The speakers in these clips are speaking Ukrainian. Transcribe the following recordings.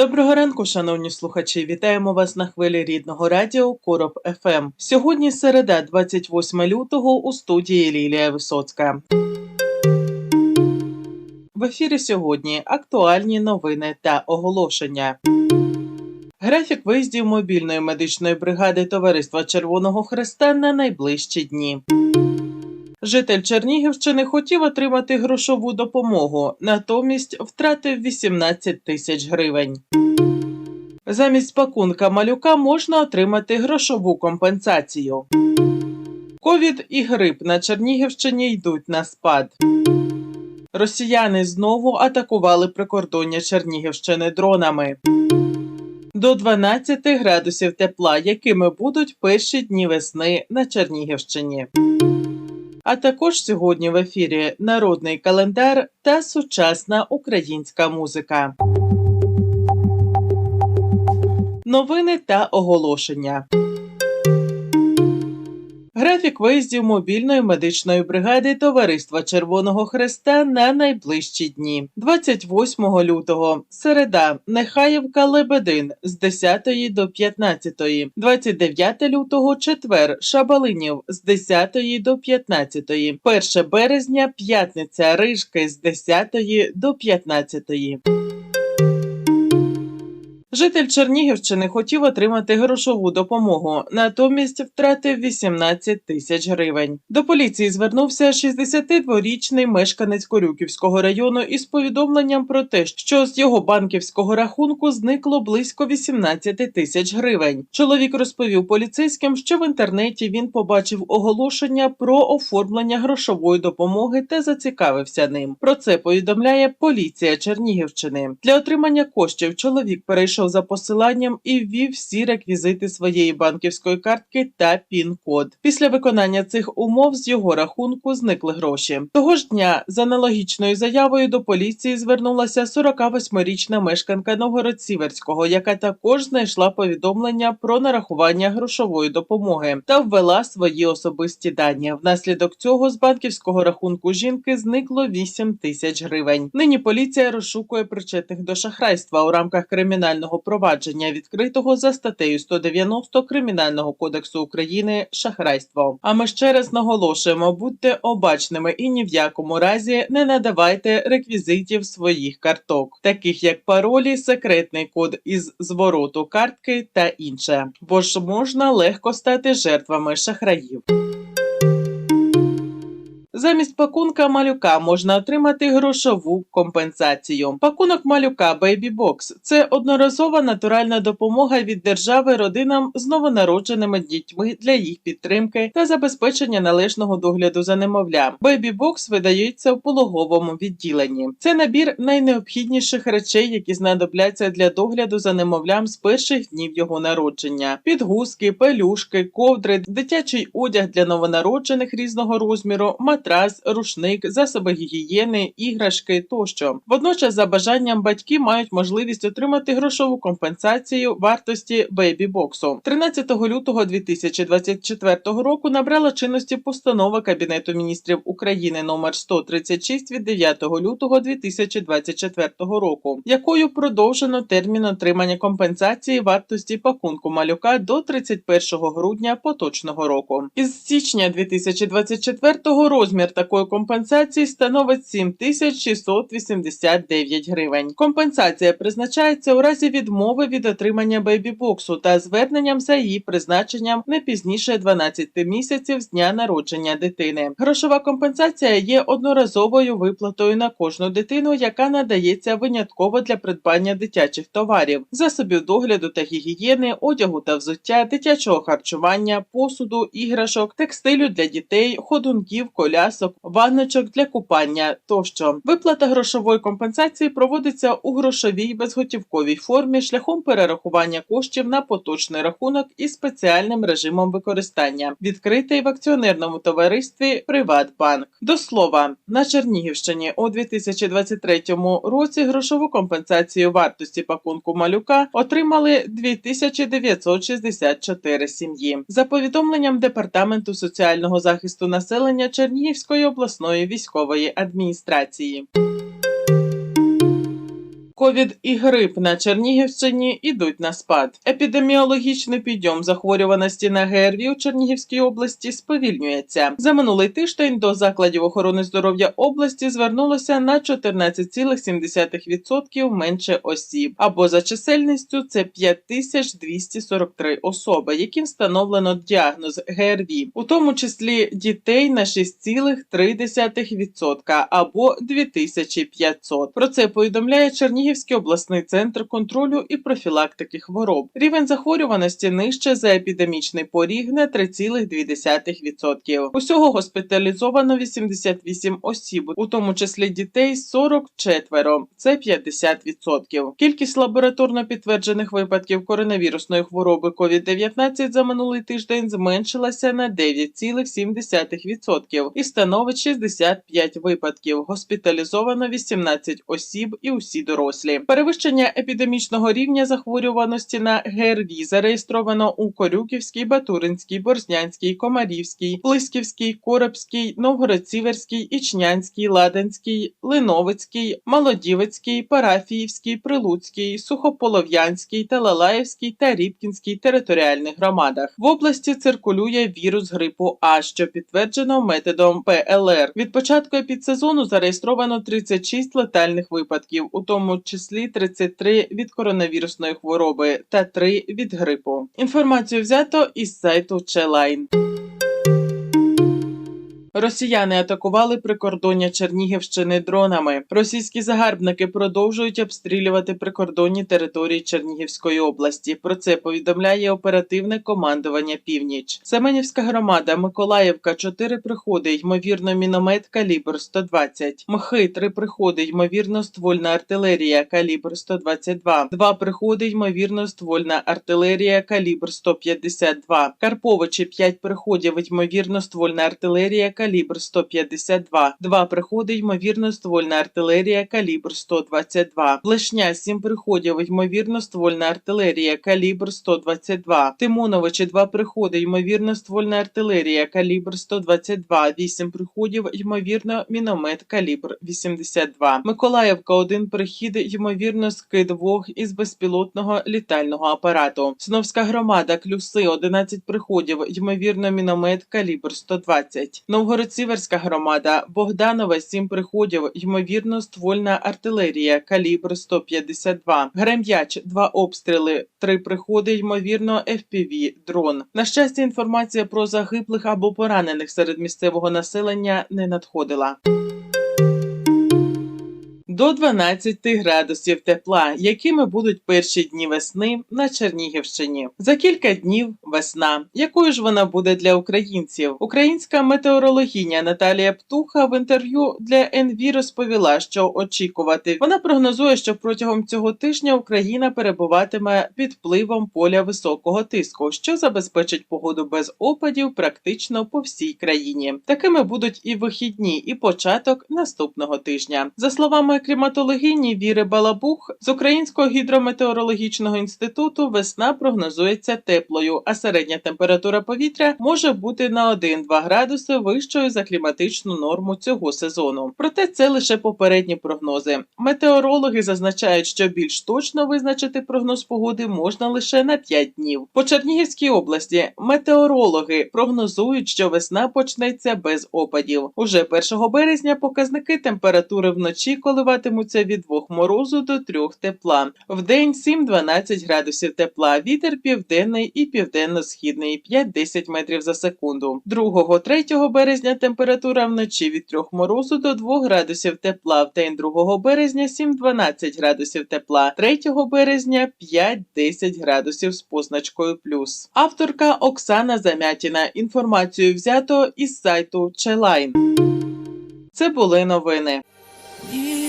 Доброго ранку, шановні слухачі. Вітаємо вас на хвилі рідного радіо Короб ФМ. Сьогодні середа, 28 лютого, у студії Лілія Висоцька. В ефірі сьогодні актуальні новини та оголошення. Графік виїздів мобільної медичної бригади Товариства Червоного Хреста на найближчі дні. Житель Чернігівщини хотів отримати грошову допомогу, натомість втратив 18 тисяч гривень. Замість пакунка малюка можна отримати грошову компенсацію. Ковід і грип на Чернігівщині йдуть на спад. Росіяни знову атакували прикордоння Чернігівщини дронами. До 12 градусів тепла, якими будуть перші дні весни на Чернігівщині. А також сьогодні в ефірі народний календар та сучасна українська музика. Новини та оголошення. Графік виїздів мобільної медичної бригади Товариства Червоного Хреста на найближчі дні. 28 лютого середа Нехаєвка Лебедин з 10 до 15. 29 лютого четвер Шабалинів з 10 до 15. 1 березня п'ятниця Рижки з 10 до 15. Житель Чернігівщини хотів отримати грошову допомогу, натомість втратив 18 тисяч гривень. До поліції звернувся 62-річний мешканець Корюківського району із повідомленням про те, що з його банківського рахунку зникло близько 18 тисяч гривень. Чоловік розповів поліцейським, що в інтернеті він побачив оголошення про оформлення грошової допомоги та зацікавився ним. Про це повідомляє поліція Чернігівщини. Для отримання коштів чоловік перейшов за посиланням і ввів всі реквізити своєї банківської картки та пін-код. Після виконання цих умов з його рахунку зникли гроші. Того ж дня з аналогічною заявою до поліції звернулася 48-річна мешканка Новгород-Сіверського, яка також знайшла повідомлення про нарахування грошової допомоги та ввела свої особисті дані. Внаслідок цього з банківського рахунку жінки зникло 8 тисяч гривень. Нині поліція розшукує причетних до шахрайства у рамках кримінального провадження, відкритого за статтею 190 Кримінального кодексу України шахрайство. А ми ще раз наголошуємо: будьте обачними і ні в якому разі не надавайте реквізитів своїх карток, таких як паролі, секретний код із звороту картки та інше, бо ж можна легко стати жертвами шахраїв. Замість пакунка малюка можна отримати грошову компенсацію. Пакунок малюка Baby Box – це одноразова натуральна допомога від держави родинам з новонародженими дітьми для їх підтримки та забезпечення належного догляду за немовлям. Baby Box видається в пологовому відділенні. Це набір найнеобхідніших речей, які знадобляться для догляду за немовлям з перших днів його народження: підгузки, пелюшки, ковдри, дитячий одяг для новонароджених різного розміру, матрас, рушник, засоби гігієни, іграшки тощо. Водночас, за бажанням батьки мають можливість отримати грошову компенсацію вартості бейбі-боксу. 13 лютого 2024 року набрала чинності постанова Кабінету міністрів України номер 136 від 9 лютого 2024 року, якою продовжено термін отримання компенсації вартості пакунку малюка до 31 грудня поточного року. Із січня 2024 розмір такої компенсації становить 7689 гривень. Компенсація призначається у разі відмови від отримання бейбі-боксу та зверненням за її призначенням не пізніше 12 місяців з дня народження дитини. Грошова компенсація є одноразовою виплатою на кожну дитину, яка надається винятково для придбання дитячих товарів, засобів догляду та гігієни, одягу та взуття, дитячого харчування, посуду, іграшок, текстилю для дітей, ходунків, колясок, колясок, ванночок для купання тощо. Виплата грошової компенсації проводиться у грошовій безготівковій формі шляхом перерахування коштів на поточний рахунок із спеціальним режимом використання, відкритий в акціонерному товаристві Приватбанк. До слова, на Чернігівщині у 2023 році грошову компенсацію вартості пакунку малюка отримали 2964 сім'ї. За повідомленням департаменту соціального захисту населення Чернігівської обласної військової адміністрації. Ковід і грип на Чернігівщині ідуть на спад. Епідеміологічний підйом захворюваності на ГРВІ у Чернігівській області сповільнюється. За минулий тиждень до закладів охорони здоров'я області звернулося на 14,7% менше осіб, або за чисельністю це 5243 особи, яким встановлено діагноз ГРВІ, у тому числі дітей на 6,3% або 2500. Про це повідомляє Чернігівський обласний центр контролю і профілактики хвороб. Рівень захворюваності нижче за епідемічний поріг на 3,2%. Усього госпіталізовано 88 осіб, у тому числі дітей 44, це 50%. Кількість лабораторно підтверджених випадків коронавірусної хвороби COVID-19 за минулий тиждень зменшилася на 9,7% і становить 65 випадків. Госпіталізовано 18 осіб і усі дорослі. Перевищення епідемічного рівня захворюваності на ГРВІ зареєстровано у Корюківській, Батуринській, Борзнянській, Комарівській, Плисківській, Коробській, Новгород-Сіверській, Ічнянській, Ладанській, Линовицькій, Молодівецькій, Парафіївській, Прилуцькій, Сухополов'янській, Талалаївській та Рібкінській територіальних громадах. В області циркулює вірус грипу А, що підтверджено методом ПЛР. Від початку епідсезону зареєстровано 36 летальних випадків, у тому числі 33 від коронавірусної хвороби та 3 від грипу. Інформацію взято із сайту Челайн. Росіяни атакували прикордоння Чернігівщини дронами. Російські загарбники продовжують обстрілювати прикордонні території Чернігівської області. Про це повідомляє оперативне командування Північ. Семенівська громада, Миколаївка, 4 приходи, ймовірно, міномет калібр 120. Мхи, 3 приходи, ймовірно, ствольна артилерія калібр 122. 2 приходи, ймовірно, ствольна артилерія калібр 152. Карповичі, 5 приходів, ймовірно, ствольна артилерія калібр 152, 2 приходи, ймовірно, ствольна артилерія калібр 122, Блешня 7 приходів, ймовірно, ствольна артилерія калібр 122, Тимоновичі 2 приходи, ймовірно, ствольна артилерія калібр 122, 8 приходів, ймовірно, міномет калібр 82, Миколаївка 1 прихід, ймовірно, скид вог із безпілотного літального апарату, Сновська громада, Клюси 11 приходів, ймовірно, міномет калібр 120, Новгород-Сіверська громада, Богданова 7 приходів, ймовірно, ствольна артилерія, калібр 152, Грем'яч 2 обстріли, 3 приходи, ймовірно, FPV, дрон. На щастя, інформація про загиблих або поранених серед місцевого населення не надходила. До 12 градусів тепла, якими будуть перші дні весни на Чернігівщині. За кілька днів весна. Якою ж вона буде для українців? Українська метеорологиня Наталія Птуха в інтерв'ю для НВ розповіла, що очікувати. Вона прогнозує, що протягом цього тижня Україна перебуватиме під впливом поля високого тиску, що забезпечить погоду без опадів практично по всій країні. Такими будуть і вихідні, і початок наступного тижня. За словами кліматологині Віри Балабух з Українського гідрометеорологічного інституту весна прогнозується теплою, а середня температура повітря може бути на 1-2 градуси вищою за кліматичну норму цього сезону. Проте це лише попередні прогнози. Метеорологи зазначають, що більш точно визначити прогноз погоди можна лише на 5 днів. По Чернігівській області метеорологи прогнозують, що весна почнеться без опадів. Уже 1 березня показники температури вночі коливатимуть коливатимуться від 2 морозу до 3 тепла. Вдень 7-12 градусів тепла. Вітер південний і південно-східний 5-10 метрів за секунду. 2-3 березня температура вночі від 3 морозу до 2 градусів тепла. В день 2 березня 7-12 градусів тепла. 3 березня 5-10 градусів з позначкою плюс. Авторка Оксана Замятіна. Інформацію взято із сайту Челайн. Це були новини.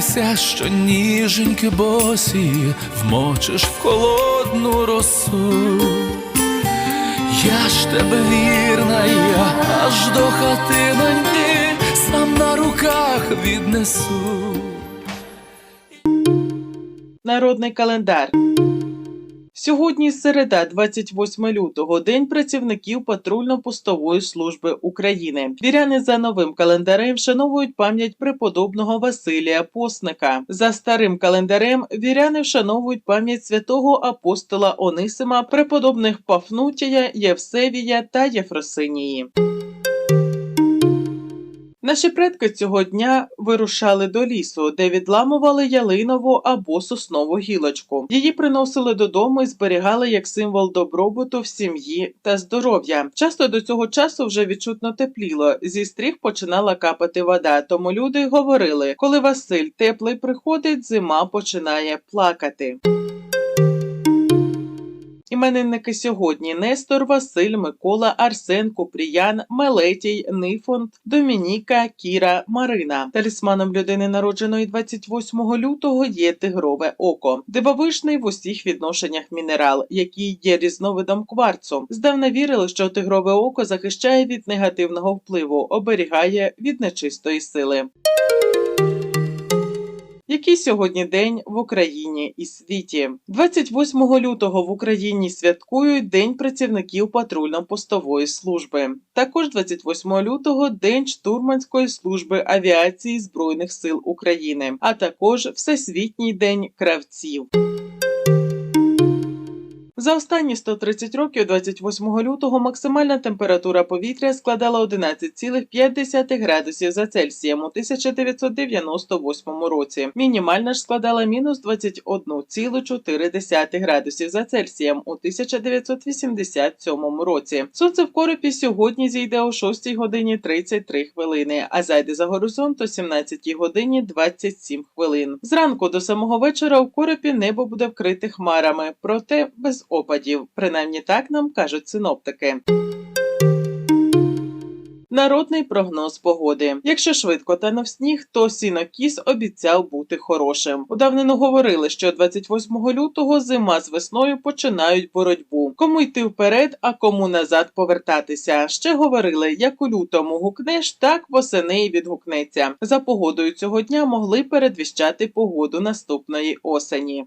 лякайся, що ніженьки босі вмочиш в холодну росу. Я ж тебе вірна, я аж до хатиноньки сам на руках віднесу. Народний календар. Сьогодні середа, 28 лютого, День працівників патрульно-постової служби України. Віряни за новим календарем вшановують пам'ять преподобного Василія Постника. За старим календарем віряни вшановують пам'ять святого апостола Онисима, преподобних Пафнутія, Євсевія та Єфросинії. Наші предки цього дня вирушали до лісу, де відламували ялинову або соснову гілочку. Її приносили додому і зберігали як символ добробуту в сім'ї та здоров'я. Часто до цього часу вже відчутно тепліло. Зі стріх починала капати вода. Тому люди говорили: коли Василь теплий приходить, зима починає плакати. Іменинники сьогодні Нестор, Василь, Микола, Арсен, Купріян, Мелетій, Нифонт, Домініка, Кіра, Марина. Талісманом людини, народженої 28 лютого, є тигрове око. Дивовижний в усіх відношеннях мінерал, який є різновидом кварцу. Здавна вірили, що тигрове око захищає від негативного впливу, оберігає від нечистої сили. Який сьогодні день в Україні і світі? 28 лютого в Україні святкують День працівників патрульно-постової служби. Також 28 лютого День штурманської служби авіації Збройних сил України, а також Всесвітній день кравців. За останні 130 років, 28 лютого, максимальна температура повітря складала 11,5 градусів за Цельсієм у 1998 році. Мінімальна ж складала мінус 21,4 градусів за Цельсієм у 1987 році. Сонце в коропі сьогодні зійде о 6 годині 33 хвилини, а зайде за горизонт о 17 годині 27 хвилин. Зранку до самого вечора в коропі небо буде вкрите хмарами, проте без опадів. Принаймні так нам кажуть синоптики. Народний прогноз погоди. Якщо швидко танув сніг, то сінокіс обіцяв бути хорошим. У говорили, що 28 лютого зима з весною починають боротьбу. Кому йти вперед, а кому назад повертатися. Ще говорили, як у лютому гукнеш, так восени й відгукнеться. За погодою цього дня могли передвіщати погоду наступної осені.